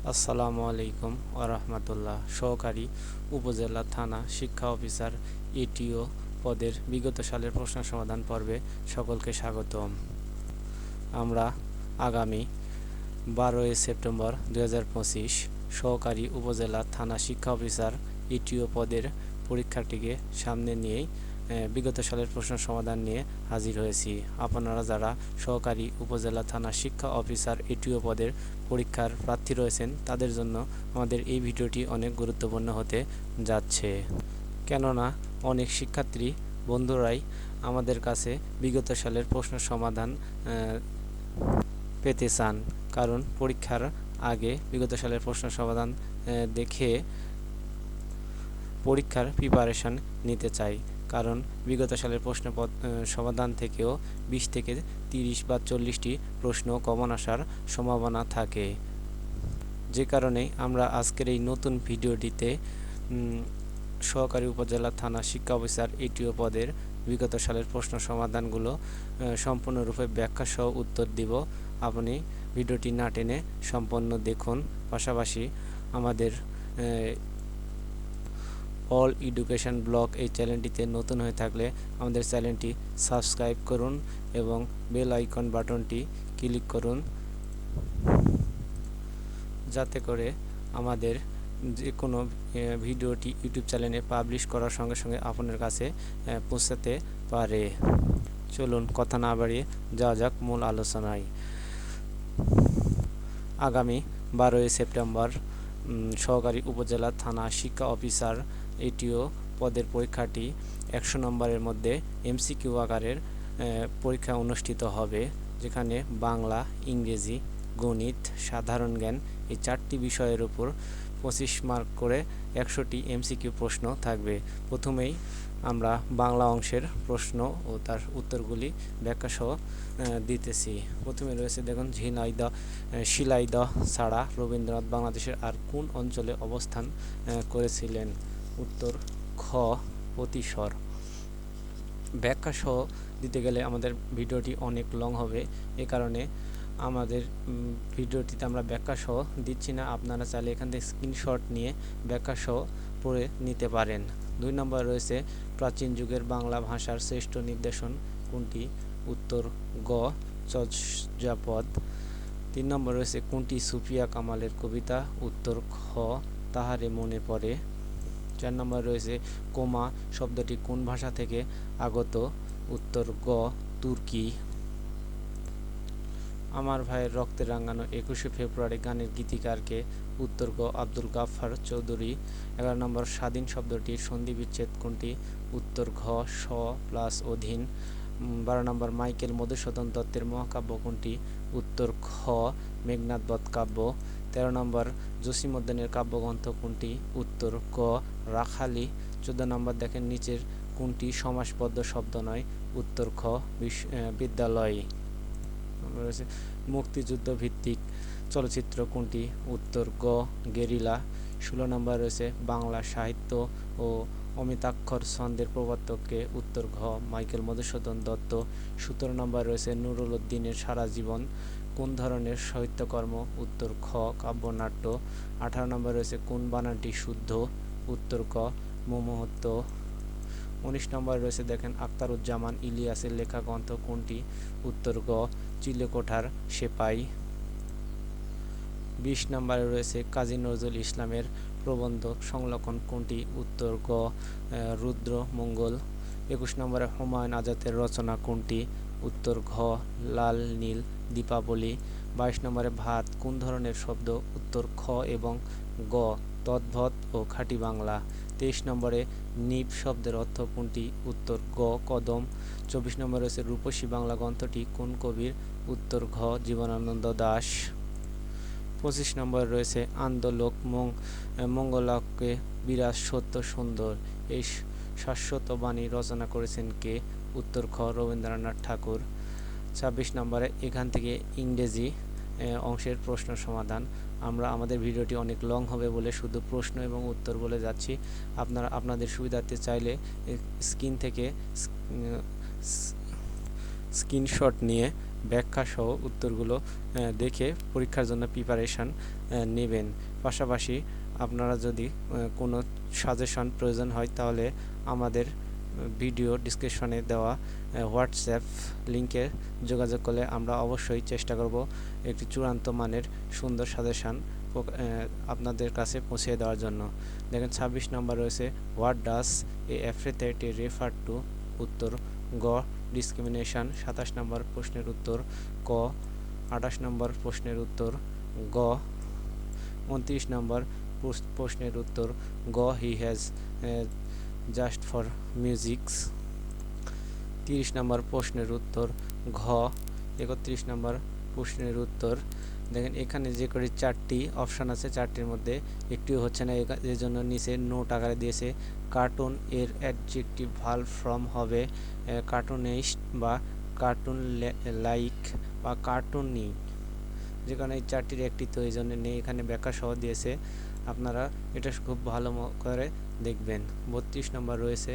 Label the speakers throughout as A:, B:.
A: আসসালামু আলাইকুম ওরহমতুল্লাহ সহকারী উপজেলা থানা শিক্ষা অফিসার ইটিও পদের বিগত সালের প্রশ্ন সমাধান পর্বে সকলকে স্বাগতম। আমরা আগামী বারোই সেপ্টেম্বর দু হাজার পঁচিশ সহকারী উপজেলা থানা শিক্ষা অফিসার ইটিও পদের পরীক্ষাটিকে সামনে নিয়েই বিগত সালের প্রশ্ন সমাধান নিয়ে হাজির হয়েছি। আপনারা যারা সহকারী উপজেলা থানা শিক্ষা অফিসার এটিও পদের পরীক্ষার প্রার্থী রয়েছেন, তাদের জন্য আমাদের এই ভিডিওটি অনেক গুরুত্বপূর্ণ হতে যাচ্ছে। কেননা, অনেক শিক্ষার্থী, বন্ধুরাই আমাদের কাছে বিগত সালের প্রশ্ন সমাধান পেতে চান। কারণ পরীক্ষার আগে বিগত সালের প্রশ্ন সমাধান দেখে পরীক্ষার প্রিপারেশন নিতে চাই। কারণ বিগত সালের প্রশ্ন সমাধান থেকেও বিশ থেকে তিরিশ বা চল্লিশটি প্রশ্ন কমন আসার সম্ভাবনা থাকে। যে কারণে আমরা আজকের এই নতুন ভিডিওটিতে সহকারী উপজেলা থানা শিক্ষা অফিসার এটিও পদের বিগত সালের প্রশ্ন সমাধানগুলো সম্পূর্ণরূপে ব্যাখ্যা সহ উত্তর দিব। আপনি ভিডিওটি না টেনে সম্পন্ন দেখুন। পাশাপাশি আমাদের অল এডুকেশন ব্লগ এই চ্যানেলটিতে নতুন হয়ে থাকলে আমাদের চ্যানেলটি সাবস্ক্রাইব করুন এবং বেল আইকন বাটনটি ক্লিক করুন। যাতে করে আমাদের যে কোনো ভিডিওটি ইউটিউব চ্যানেলে পাবলিশ করার সঙ্গে সঙ্গে আপনার কাছে পৌঁছাতে পারে। চলুন কথা না বাড়িয়ে যাওয়া যাক মূল আলোচনায়। আগামী বারোই সেপ্টেম্বর সহকারী উপজেলা থানা শিক্ষা অফিসার এটিও পদের পরীক্ষাটি একশো নম্বরের মধ্যে এমসিকিউ আকারের পরীক্ষা অনুষ্ঠিত হবে যেখানে বাংলা ইংরেজি গণিত সাধারণ জ্ঞান এই চারটি বিষয়ের উপর পঁচিশ মার্ক করে একশোটি এমসিকিউ প্রশ্ন থাকবে। প্রথমেই আমরা বাংলা অংশের প্রশ্ন ও তার উত্তরগুলি ব্যাখ্যা সহ দিতেছি। প্রথমে রয়েছে দেখুন ঝিনাইদহ আহ, শিলাইদহ ছাড়া রবীন্দ্রনাথ বাংলাদেশের আর কোন অঞ্চলে অবস্থান করেছিলেন? উত্তর খ প্রতিসর ব্যাখ্যা সহ দিতে গেলে আমাদের ভিডিওটি অনেক লং হবে। এ কারণে আমাদের ভিডিওটিতে আমরা ব্যাখ্যা সহ দিচ্ছি না। আপনারা চাইলে এখান থেকে স্ক্রিনশট নিয়ে ব্যাখ্যা সহ পড়ে নিতে পারেন। দুই নম্বর রয়েছে, প্রাচীন যুগের বাংলা ভাষার শ্রেষ্ঠ নির্দেশন কোনটি? উত্তর গ, চর্যাপদ। তিন নম্বর রয়েছে, কোনটি সুফিয়া কামালের কবিতা? উত্তর খ, তাহারে মনে পড়ে। চার নম্বর রয়েছে কোমা, শব্দটি কোন ভাষা থেকে আগত? উত্তর গ, তুর্কি। আমার ভাইয়ের রক্তে রাঙানো একুশে ফেব্রুয়ারি গানের গীতিকারকে উত্তর গ, আব্দুল গাফফার চৌধুরী। এগারো নম্বর স্বাধীন শব্দটির সন্ধি বিচ্ছেদ কোনটি? উত্তর ঘ স প্লাস অধীন। বারো নম্বর মাইকেল মধুসূদন দত্তের মহাকাব্য কোনটি? উত্তর খ মেঘনাথ বধ কাব্য। তেরো নম্বর জসীমউদ্দিনের কাব্যগ্রন্থ কোনটি? উত্তর ক, রাখালি। চোদ্দ নম্বর দেখেন, নিচের কোনটি সমাসবদ্ধ শব্দ নয়? উত্তর খ বিদ্যালয়। মুক্তিযুদ্ধ ভিত্তিক চলচ্চিত্র কোনটি? উত্তর গ, গেরিলা। ষোলো নম্বর রয়েছে, বাংলা সাহিত্য ও অমিতাক্ষর ছন্দের প্রবর্তককে উত্তর ঘ, মাইকেল মধুসূদন দত্ত। সতেরো নম্বর রয়েছে, নুরুল উদ্দিনের সারা জীবন। কোন ধরনের সাহিত্যকর্ম? উত্তর খ, কাব্যনাট্য। আঠারো নম্বর রয়েছে কোন বানানটি শুদ্ধ? উত্তর ক, মোমোহত্ত। উনিশ নম্বর রয়েছে দেখেন আক্তারুজ্জামান ইলিয়াসের লেখা গ্রন্থ কোনটি? উত্তর গ, চিলেকোঠার সেপাই। বিশ নম্বরে রয়েছে কাজী নজরুল ইসলামের প্রবন্ধ সংলক্ষণ কোনটি? উত্তর গ রুদ্র মঙ্গল। একুশ নম্বরে হুমায়ুন আজাদের রচনা কোনটি? উত্তর ঘ, লাল নীল দীপাবলি, বাইশ নম্বরে ভাত, কোন ধরনের শব্দ, উত্তর খ এবং গ, তদ্ভত ও খাঁটি বাংলা। তেইশ নম্বরে নিপ শব্দের অর্থ কোনটি, উত্তর গ, কদম। চব্বিশ নম্বরে রয়েছে রূপসী বাংলা গ্রন্থটি, কোন কবির, উত্তর ঘ, জীবনানন্দ দাস। পঁচিশ নম্বর রয়েছে আন্দোলক মং মঙ্গলকে বিরাজ সত্য সুন্দর। এই শাশ্বত বাণী রচনা করেছেন কে? উত্তর খ, রবীন্দ্রনাথ ঠাকুর। ছাব্বিশ নম্বরে এখান থেকে ইংরেজি অংশের প্রশ্ন সমাধান। আমরা, আমাদের ভিডিওটি অনেক লং হবে বলে শুধু প্রশ্ন এবং উত্তর বলে যাচ্ছি। আপনারা, আপনাদের সুবিধার্থে চাইলে স্ক্রিন থেকে স্ক্রিনশট নিয়ে ব্যাখ্যা সহ উত্তরগুলো দেখে পরীক্ষার জন্য প্রিপারেশান নেবেন। পাশাপাশি আপনারা যদি কোনো সাজেশন প্রয়োজন হয় তাহলে আমাদের ভিডিও ডিসক্রিপশনে দেওয়া হোয়াটসঅ্যাপ লিঙ্কে যোগাযোগ করলে আমরা অবশ্যই চেষ্টা করব একটি চূড়ান্ত মানের সুন্দর সাজেশান আপনাদের কাছে পৌঁছে দেওয়ার জন্য। দেখেন ছাব্বিশ নম্বর রয়েছে, what does a apathy refer to উত্তর গ, ডিসক্রিমিনেশন, সাতাশ নম্বর প্রশ্নের উত্তর ক, আঠাশ নম্বর প্রশ্নের উত্তর গ, উনত্রিশ নম্বর প্রশ্নের উত্তর গ, he has just for musics তিরিশ নম্বর প্রশ্নের উত্তর ঘ, একত্রিশ নম্বর প্রশ্নের উত্তর। দেখেন, এখানে যে করে চারটি অপশান আছে, চারটির মধ্যে একটিও হচ্ছে না এর জন্য নিচে নোট আকারে দিয়েছে কার্টুন এর অ্যাডজেক্টিভ ভালো ফ্রম হবে কার্টুনিস্ট বা কার্টুন লাইক বা কার্টুনি যে কারণে এই চারটির একটি তো এই জন্য নেই, এখানে ব্যাখ্যা সহ দিয়েছে। আপনারা এটা খুব ভালো করে দেখবেন। বত্রিশ নম্বর রয়েছে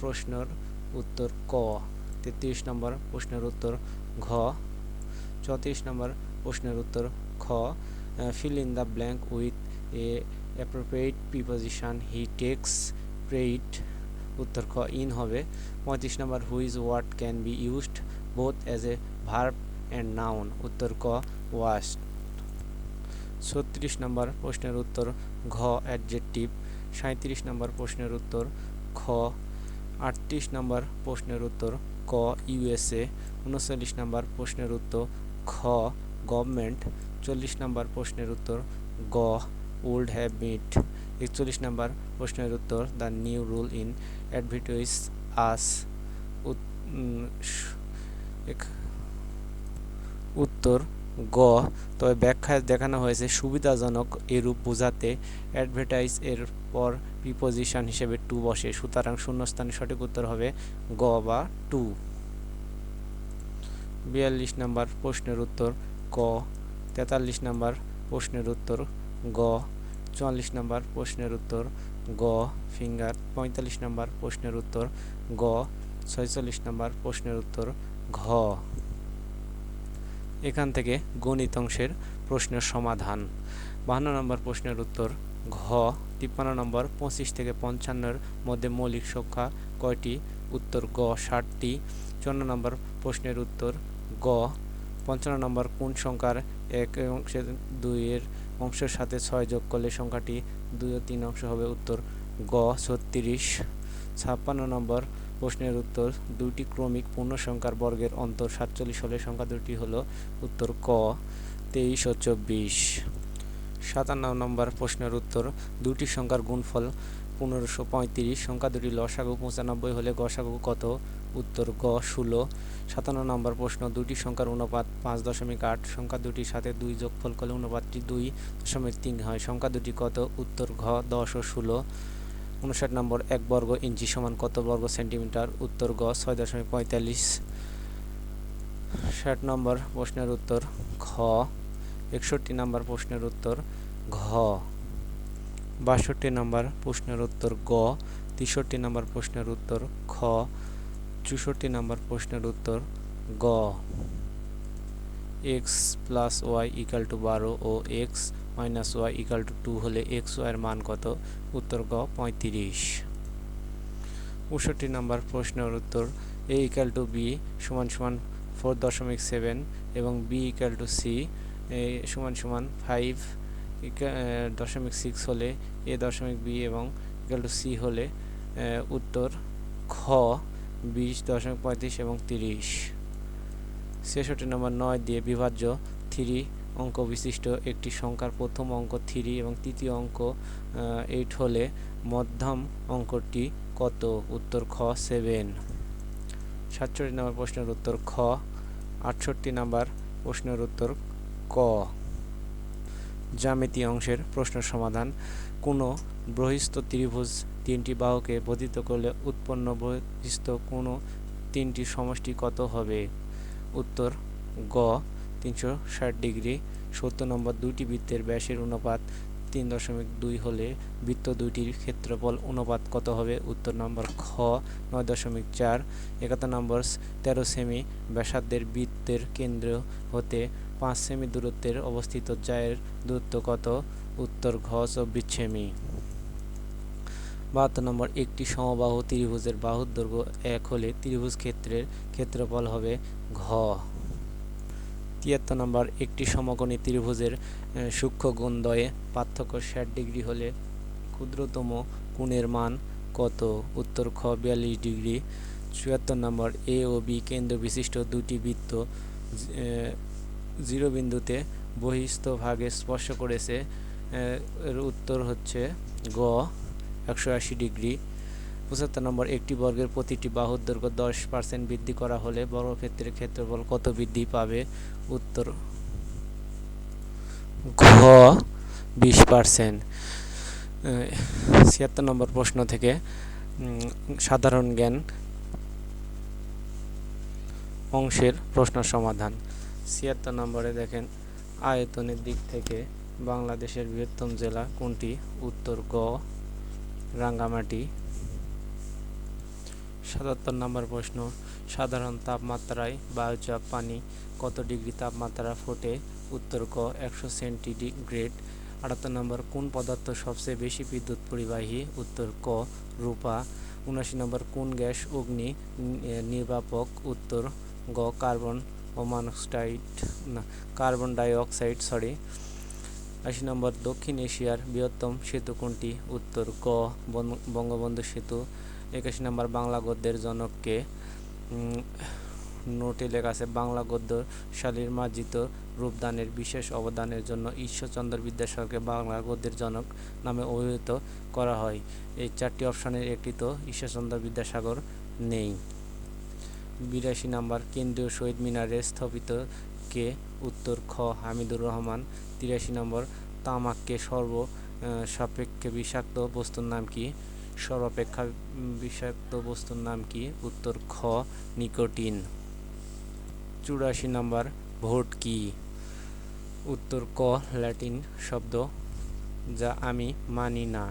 A: প্রশ্নর উত্তর ক। তেত্রিশ নম্বর প্রশ্নের উত্তর ঘ। চৌত্রিশ নম্বর প্রশ্নের উত্তর খ। Fill in the blank with a appropriate preposition he takes pride উত্তর খ ইন হবে। পঁয়ত্রিশ নম্বর which word can be used both as a verb and noun উত্তর ক ওয়াস্ট ছত্রিশ নম্বর প্রশ্নের উত্তর ঘ অ্যাডজেক্টিভ সাঁত্রিশ নম্বর প্রশ্নের উত্তর খ, আটত্রিশ নম্বর প্রশ্নের উত্তর ক, ইউএসএ, উনচল্লিশ নম্বর প্রশ্নের উত্তর খ, গভর্নমেন্ট, চল্লিশ নম্বর প্রশ্নের উত্তর গ উল্ড হ্যাভ মিট একচল্লিশ নম্বর প্রশ্নের উত্তর the new rule in advertise us উত্তর গ, তবে ব্যাখ্যায় দেখানো হয়েছে সুবিধাজনক এরূপ বোঝাতে অ্যাডভার্টাইজ এর পর প্রিপোজিশন হিসেবে টু বসে। সুতরাং শূন্যস্থানে সঠিক উত্তর হবে গ বা টু। বিয়াল্লিশ নম্বর প্রশ্নের উত্তর ক, তেতাল্লিশ নম্বর প্রশ্নের উত্তর গ, চুয়াল্লিশ নম্বর প্রশ্নের উত্তর গ, ফিঙ্গার পঁয়তাল্লিশ নম্বর প্রশ্নের উত্তর গ, ছয়চল্লিশ নম্বর প্রশ্নের উত্তর ঘ। এখান থেকে গণিত অংশের প্রশ্নের সমাধান। বাহান্ন নম্বর প্রশ্নের উত্তর, ঘ, তিপ্পান্ন নম্বর, পঁচিশ থেকে পঞ্চান্নর মধ্যে মৌলিক সংখ্যা কয়টি? উত্তর, গ, ষাটটি। চুয়ান্ন নম্বর প্রশ্নের উত্তর, গ, পঞ্চান্ন নম্বর কোন সংখ্যার এক অংশের দুইয়ের অংশের সাথে ছয় যোগ করলে সংখ্যাটি দুই ও তিন অংশ হবে? উত্তর, গ, ছত্রিশ। ছাপ্পান্ন নম্বর প্রশ্নের উত্তর, দুইটি ক্রমিক পূর্ণ সংখ্যার বর্গের অন্তর সাতচল্লিশ হলে সংখ্যা দুটি হলো, উত্তর ক, তেইশ ও চব্বিশ। সাতান্ন নম্বর প্রশ্নের উত্তর দুটি সংখ্যার গুণফল পনেরোশো পঁয়ত্রিশ, সংখ্যা দুটি লসাগু পঁচানব্বই হলে গসাগু কত? উত্তর গ, ষোলো। সাতান্ন নম্বর প্রশ্ন দুটি সংখ্যার অনুপাত পাঁচ দশমিক আট, সংখ্যা দুটির সাথে দুই যোগফল করলে অনুপাতটি দুই দশমিক তিন হয়, সংখ্যা দুটি কত? উত্তর ঘ, দশ ও ষোলো। উনষাট নম্বর এক বর্গ ইঞ্চি সমান কত বর্গ সেন্টিমিটার? উত্তর গ, ছয় দশমিক পঁয়তাল্লিশ। ষাট নম্বর প্রশ্নের উত্তর খ একষট্টি নম্বর প্রশ্নের উত্তর ঘ। বাষট্টি নম্বর প্রশ্নের উত্তর গ। তেষট্টি নম্বর প্রশ্নের উত্তর খ। চৌষট্টি নম্বর প্রশ্নের উত্তর গ। X plus y equal to বারো ও x minus y equal to two হলে এক্স ওয়াইয়ের মান কত? উত্তর গ, পঁয়ত্রিশ। পঁয়ষট্টি নম্বর প্রশ্নের উত্তর এ ইকাল টু বি সমান সমান ফোর দশমিক সেভেন এবং বি ইকাল টু সি সমান সমান ফাইভ দশমিক সিক্স হলে এ দশমিক বি এবং ইকাল টু সি হলে উত্তর খ, বিশ দশমিক পঁয়ত্রিশ এবং তিরিশ। ছেষট্টি নম্বর নয় দিয়ে বিভাজ্য থ্রি অঙ্ক বিশিষ্ট একটি সংখ্যার প্রথম অঙ্ক থ্রি এবং তৃতীয় অঙ্ক এইট হলে মধ্যম অঙ্কটি কত? উত্তর খ সেভেন সাতষট্টি নম্বর প্রশ্নের উত্তর খ, আটষট্টি নম্বর প্রশ্নের উত্তর ক। জ্যামিতি অংশের প্রশ্ন সমাধান। কোনো বহিস্থ ত্রিভুজ তিনটি বাহুকে বর্ধিত করলে উৎপন্ন বহিস্থ কোনো তিনটি সমষ্টি কত হবে? উত্তর গ তিনশো ষাট ডিগ্রি, সত্তর নম্বর দুইটি বৃত্তের ব্যাসের অনুপাত তিন দশমিক দুই হলে বৃত্ত দুইটির ক্ষেত্রফল অনুপাত কত হবে? উত্তর নম্বর খ, নয় দশমিক চার। একাত্তর নম্বর তেরো সেমি ব্যাসার্ধের বৃত্তের কেন্দ্র হতে পাঁচ সেমি দূরত্বের অবস্থিত জায়ের দূরত্ব কত? উত্তর ঘ, চব্বিশ সেমি। বাহাত্তর নম্বর একটি সমবাহু ত্রিভুজের বাহুর দৈর্ঘ্য এক হলে ত্রিভুজ ক্ষেত্রের ক্ষেত্রফল হবে ঘ। তিয়াত্তর নম্বর একটি সমকোণী ত্রিভুজের সূক্ষ্ম গুণদ্বয়ে পার্থক্য ষাট ডিগ্রি হলে ক্ষুদ্রতম কোণের মান কত? উত্তর খ, বিয়াল্লিশ ডিগ্রি। চুয়াত্তর নম্বর এ ও বি কেন্দ্র বিশিষ্ট দুটি বৃত্ত জিরো বিন্দুতে বহিস্থ ভাগে স্পর্শ করেছে এর উত্তর হচ্ছে গ, একশো আশি ডিগ্রি। পঁচাত্তর নম্বর, একটি বর্গের প্রতিটি বাহুর দৈর্ঘ্য দশ পার্সেন্ট বৃদ্ধি করা হলে বর্গক্ষেত্রের ক্ষেত্রফল কত বৃদ্ধি পাবে? উত্তর, ঘ, বিশ পার্সেন্ট ছিয়াত্তর নম্বর প্রশ্ন থেকে সাধারণ জ্ঞান অংশের প্রশ্ন সমাধান। ছিয়াত্তর নম্বরে দেখেন, আয়তনের দিক থেকে বাংলাদেশের বৃহত্তম জেলা কোনটি? উত্তর, গ, রাঙ্গামাটি। সাতাত্তর নম্বর প্রশ্ন, সাধারণ তাপমাত্রায় বায়ুচাপ পানি কত ডিগ্রি তাপমাত্রা ফোটে? উত্তর ক, একশো সেন্টিগ্রেড। আটাত্তর নম্বর, কোন পদার্থ সবচেয়ে বেশি বিদ্যুৎ পরিবাহী? উত্তর ক, রূপা। উনাশি নম্বর, কোন গ্যাস অগ্নি নির্বাপক? উত্তর গ, কার্বন ও মনোক্সাইড কার্বন ডাইঅক্সাইড, সরি। আশি নম্বর, দক্ষিণ এশিয়ার বৃহত্তম সেতু কোনটি? উত্তর ক, বন- বঙ্গবন্ধু সেতু। একাশি নম্বর বাংলা গদ্যের জনককে নোটে লেখা আছে, বাংলা গদ্য শালীর মার্জিত রূপদানের বিশেষ অবদানের জন্য ঈশ্বরচন্দ্র বিদ্যাসাগরকে বাংলা গদ্যের জনক নামে অভিহিত করা হয়। এই চারটি অপশনের একটি তো ঈশ্বরচন্দ্র বিদ্যাসাগর নেই। বিরাশি নাম্বার, কেন্দ্রীয় শহীদ মিনারে স্থপিত কে? উত্তর, খ, হামিদুর রহমান। তিরাশি নম্বর, তামাককে সর্ব সাপেক্ষে বিষাক্ত বস্তুর নাম কি? সর্বাপেক্ষা বিষাক্ত বস্তুর নাম কি? উত্তর খ, নিকোটিন। চুরাশি নম্বর ভোট কি? উত্তর ক, ল্যাটিন শব্দ, যা আমি মানি না।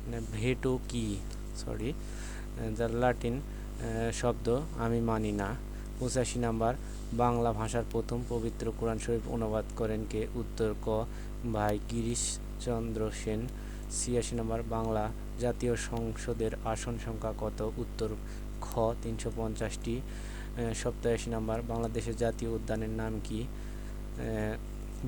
A: মানে ভেটো কি? সরি, যা ল্যাটিন শব্দ, আমি মানি না। পঁচাশি নাম্বার, বাংলা ভাষার প্রথম পবিত্র কোরআন শরীফ অনুবাদ করেন কে? উত্তর ক, ভাই গিরিশচন্দ্র সেন। ছিয়াশি নম্বর, বাংলা জাতীয় সংসদের আসন সংখ্যা কত? উত্তর, খ, তিনশো পঞ্চাশটি। সপ্তাশি নম্বর, বাংলাদেশের জাতীয় উদ্যানের নাম কি?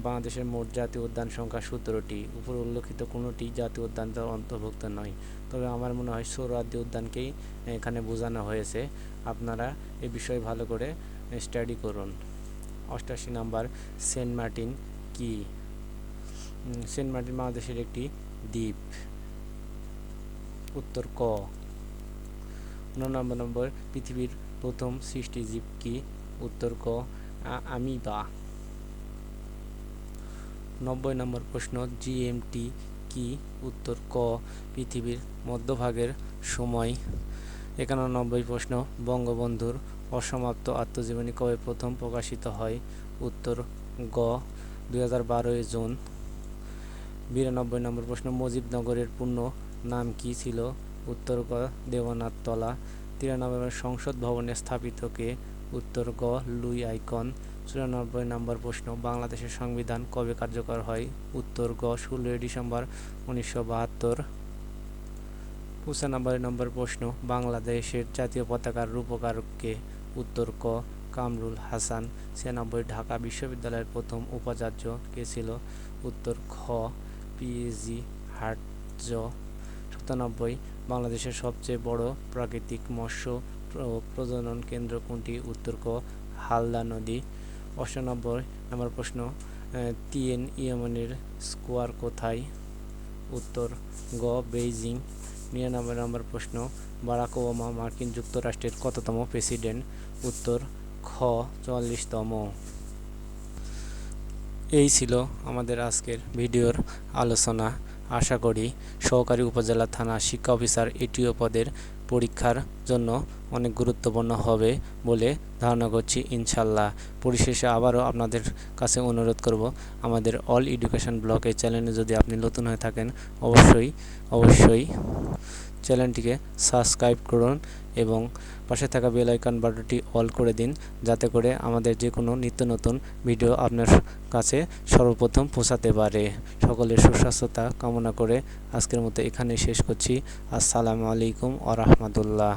A: বাংলাদেশের মোট জাতীয় উদ্যান সংখ্যা সতেরোটি। উপর উল্লেখিত কোনোটি জাতীয় উদ্যান তার অন্তর্ভুক্ত নয়। তবে আমার মনে হয় সৌরাদ্দি উদ্যানকেই এখানে বোঝানো হয়েছে। আপনারা এ বিষয়ে ভালো করে স্টাডি করুন। অষ্টাশি নাম্বার, সেন্ট মার্টিন কি? সেন্ট মার্টিন বাংলাদেশের একটি দ্বীপ। উত্তর ক। উননব্বই নম্বর পৃথিবীর প্রথম সৃষ্টি জীব কি? উত্তর ক, আ- আমিবা। নব্বই নম্বর প্রশ্ন জিএমটি কি? উত্তর ক, পৃথিবীর মধ্যভাগের সময়। একানব্বই প্রশ্ন, বঙ্গবন্ধুর অসমাপ্ত আত্মজীবনী কবে প্রথম প্রকাশিত হয়? উত্তর গ, দুই হাজার জুন। বিরানব্বই নম্বর প্রশ্ন, মুজিবনগরের পূর্ণ নাম কি ছিল? উত্তর গ দেবনাথ তলা তিরানব্বই সংসদ ভবনে স্থাপিত কে? উত্তর গ, লুই আইকন। চুরানব্বই নম্বর প্রশ্ন, বাংলাদেশের সংবিধান কবে কার্যকর হয়? উত্তর গ, ষোলোই ডিসেম্বর উনিশশো বাহাত্তর। পঁচানব্বই নম্বর প্রশ্ন, বাংলাদেশের জাতীয় পতাকার রূপকারক কে? উত্তর ক, কামরুল হাসান। ছিয়ানব্বই, ঢাকা বিশ্ববিদ্যালয়ের প্রথম উপাচার্য কে ছিল? উত্তর খ পিএজি হার্ট হাটজ। সাতানব্বই বাংলাদেশের সবচেয়ে বড় প্রাকৃতিক মৎস্য প্রজনন কেন্দ্র কোনটি? উত্তর ক, হালদা নদী। অষ্টানব্বই, নম্বর প্রশ্ন তিয়েন ইয়েমেনের স্কোয়ার কোথায়? উত্তর গ, বেইজিং। নিরানব্বই, নম্বর প্রশ্ন, বারাক ওবামা মার্কিন যুক্তরাষ্ট্রের কততম প্রেসিডেন্ট? উত্তর খ, চুয়াল্লিশতম। এই ছিল আমাদের আজকের ভিডিওর আলোচনা। আশা করি সহকারী উপজেলা থানা শিক্ষা অফিসার এটিও পদের পরীক্ষার জন্য অনেক গুরুত্বপূর্ণ হবে বলে ধারণা করছি ইনশাল্লাহ পরিশেষে আবারও আপনাদের কাছে অনুরোধ করব, আমাদের অল এডুকেশন ব্লকের চ্যানেলে যদি আপনি নতুন হয়ে থাকেন, অবশ্যই অবশ্যই চ্যানেলটিকে সাবস্ক্রাইব করুন এবং পাশে থাকা বেল আইকন বাটনটি অল করে দিন যাতে করে আমাদের যে কোনো নিত্য নতুন ভিডিও আপনার কাছে সর্বপ্রথম পৌঁছাতে পারে। সকলের সুস্বাস্থ্যতা কামনা করে আজকের মতো এখানে শেষ করছি। আসসালামু আলাইকুম আ রহমতুল্লাহ।